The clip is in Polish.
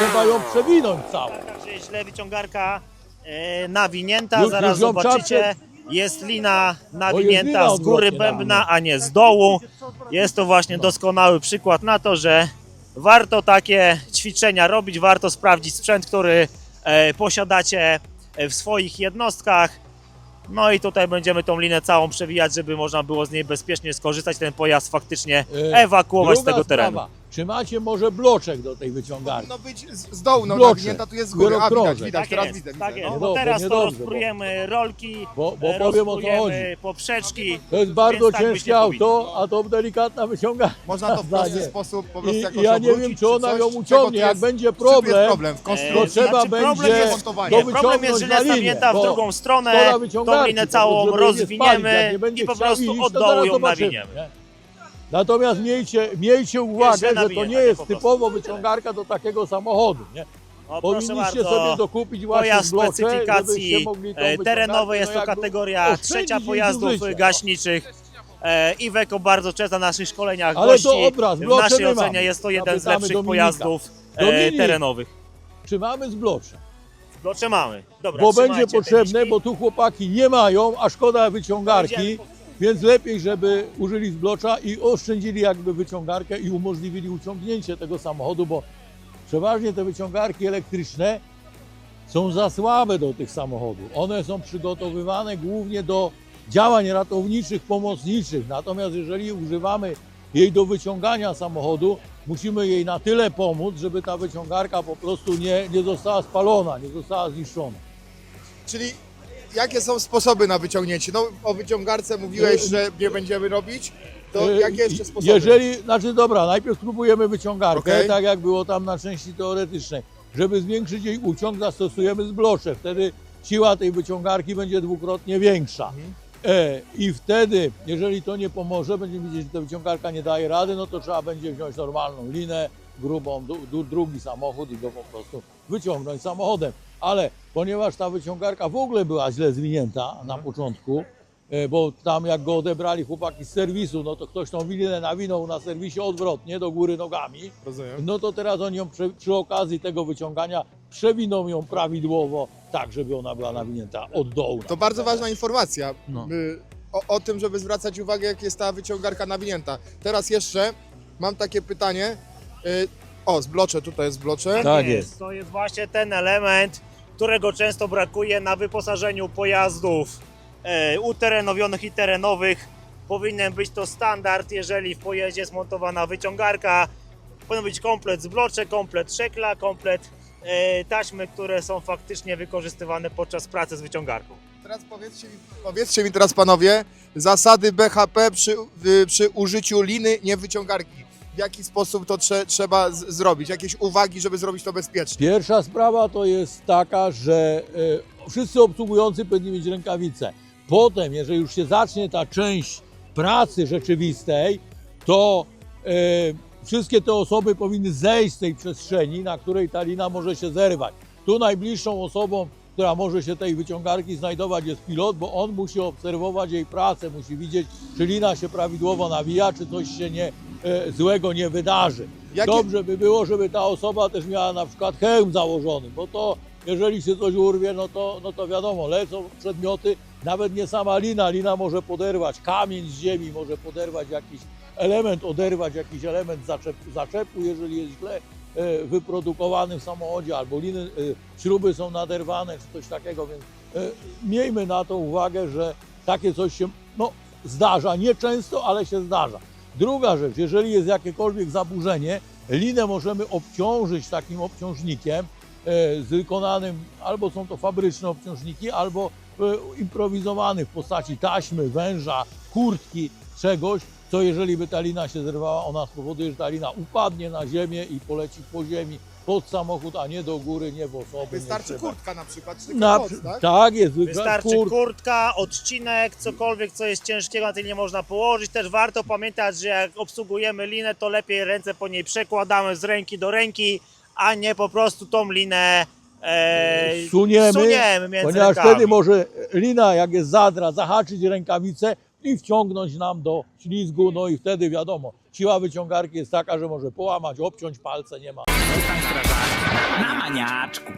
trzeba ją przewinąć całą. Także źle wyciągarka e, nawinięta, Już- zaraz już ją zobaczycie. Jest lina nawinięta lina z góry odwrotnie bębna, a nie z dołu. Jest to właśnie doskonały przykład na to, że warto takie ćwiczenia robić, warto sprawdzić sprzęt, który e, posiadacie e, w swoich jednostkach. No i tutaj będziemy tą linę całą przewijać, żeby można było z niej bezpiecznie skorzystać, ten pojazd faktycznie E, ewakuować z tego terenu. sprawa, Czy macie może bloczek do tej wyciągarki? Powinno być z, z dołu, no Bloczek. nawinięta tu jest z góry. A widać, widać, Tak teraz jest, widzę. tak widzę, jest, no. bo Niedobrze, teraz to niedobrze, rozprujemy rolki, Bo- bo e, powiem, o co rozprujemy poprzeczki. To jest bardzo Więc tak ciężkie auto, a to delikatna wyciągarka. Można to w prosty Zdanie. sposób po prostu I, jakoś I ja nie obrócić, wiem, czy ona coś, ją czego uciągnie. tu Jak jest- będzie jest problem, problem? W E, konstrukcji. to trzeba znaczy, problem będzie jest, to nie, problem jest, wyciągnąć że na jest linię, nawięta w bo drugą stronę, szkoda tą wyciągarki, linę całą prostu, żeby jej nie spalić, jak rozwiniemy nie będzie i po chciał prostu iść, od to dołu zaraz ją zobaczymy, nawiniemy. nie? Natomiast miejcie, miejcie uwagę, że to nie jest typowo wyciągarka do takiego samochodu. Nie? O, Powinniście bardzo, sobie dokupić właśnie pojazd blocze, specyfikacji e, terenowej, wyciągarkę, jest no to kategoria trzecia pojazdów zużycia. gaśniczych. E, Iveco bardzo często na naszych szkoleniach Ale gości. to obraz, w naszej ocenie mamy. jest to jeden z Zapytamy lepszych Dominika. pojazdów e, Dominik. terenowych. Czy mamy z? Blocze mamy. Dobra, Bo będzie potrzebne, bo tu chłopaki nie mają, a szkoda wyciągarki, więc lepiej, żeby użyli z blocza i oszczędzili jakby wyciągarkę i umożliwili uciągnięcie tego samochodu, bo przeważnie te wyciągarki elektryczne są za słabe do tych samochodów. One są przygotowywane głównie do działań ratowniczych, pomocniczych. Natomiast jeżeli używamy jej do wyciągania samochodu, musimy jej na tyle pomóc, żeby ta wyciągarka po prostu nie, nie została spalona, nie została zniszczona. Czyli jakie są sposoby na wyciągnięcie? No o wyciągarce mówiłeś, że nie będziemy robić. To E, jakie jeszcze sposoby? Jeżeli, znaczy dobra, najpierw spróbujemy wyciągarkę, Okej. tak jak było tam na części teoretycznej. Żeby zwiększyć jej uciąg, zastosujemy zblocze. Wtedy siła tej wyciągarki będzie dwukrotnie większa. Mhm. E, I wtedy, jeżeli to nie pomoże, będziemy widzieć, że ta wyciągarka nie daje rady, no to trzeba będzie wziąć normalną linę, grubą, du, du, drugi samochód i go po prostu wyciągnąć samochodem. Ale ponieważ ta wyciągarka w ogóle była źle zwinięta na początku, e, bo tam jak go odebrali chłopaki z serwisu, no to ktoś tą linę nawinął na serwisie odwrotnie, do góry nogami, Rozumiem. no to teraz oni ją przy, przy okazji tego wyciągania przewiną ją prawidłowo, tak żeby ona była nawinięta od dołu. To bardzo ważna informacja No. y, o, o tym, żeby zwracać uwagę, jak jest ta wyciągarka nawinięta. Teraz jeszcze mam takie pytanie. Y, O, zblocze, tutaj jest zblocze. Tak jest. To jest właśnie ten element, którego często brakuje na wyposażeniu pojazdów e, uterenowionych i terenowych. Powinien być to standard, jeżeli w pojeździe jest montowana wyciągarka. Powinien być komplet zblocze, komplet szekla, komplet e, taśmy, które są faktycznie wykorzystywane podczas pracy z wyciągarką. Teraz powiedzcie mi, powiedzcie mi teraz panowie, zasady BHP przy, przy użyciu liny, nie wyciągarki. W jaki sposób to trze, trzeba zrobić? Jakieś uwagi, żeby zrobić to bezpiecznie? Pierwsza sprawa to jest taka, że e, wszyscy obsługujący powinni mieć rękawice. Potem, jeżeli już się zacznie ta część pracy rzeczywistej, to e, wszystkie te osoby powinny zejść z tej przestrzeni, na której ta lina może się zerwać. Tu najbliższą osobą, która może się tej wyciągarki znajdować jest pilot, bo on musi obserwować jej pracę, musi widzieć, czy lina się prawidłowo nawija, czy coś się nie, złego nie wydarzy. Jakie- Dobrze by było, żeby ta osoba też miała na przykład hełm założony, bo to jeżeli się coś urwie, no to, no to wiadomo, lecą przedmioty, nawet nie sama lina, lina może poderwać kamień z ziemi, może poderwać jakiś element, oderwać jakiś element zaczep, zaczepu, jeżeli jest źle e, wyprodukowany w samochodzie, albo liny, e, śruby są naderwane, czy coś takiego, więc e, miejmy na to uwagę, że takie coś się no, zdarza, nie często, ale się zdarza. Druga rzecz, jeżeli jest jakiekolwiek zaburzenie, linę możemy obciążyć takim obciążnikiem e, wykonanym, albo są to fabryczne obciążniki, albo e, improwizowany w postaci taśmy, węża, kurtki, czegoś, co jeżeli by ta lina się zerwała, ona spowoduje, że ta lina upadnie na ziemię i poleci po ziemi, pod samochód, a nie do góry, nie w osoby. nie Wystarczy trzeba. kurtka na przykład, czy Na, moc, tak? tak jest, Wystarczy kurt- kurtka, odcinek, cokolwiek, co jest ciężkiego, na tej nie można położyć. Też warto pamiętać, że jak obsługujemy linę, to lepiej ręce po niej przekładamy z ręki do ręki, a nie po prostu tą linę e, suniemy, suniemy między ponieważ rękami. wtedy może lina, jak jest zadra, zahaczyć rękawicę i wciągnąć nam do ślizgu, no i wtedy wiadomo, siła wyciągarki jest taka, że może połamać, obciąć palce, nie ma na maniaczku.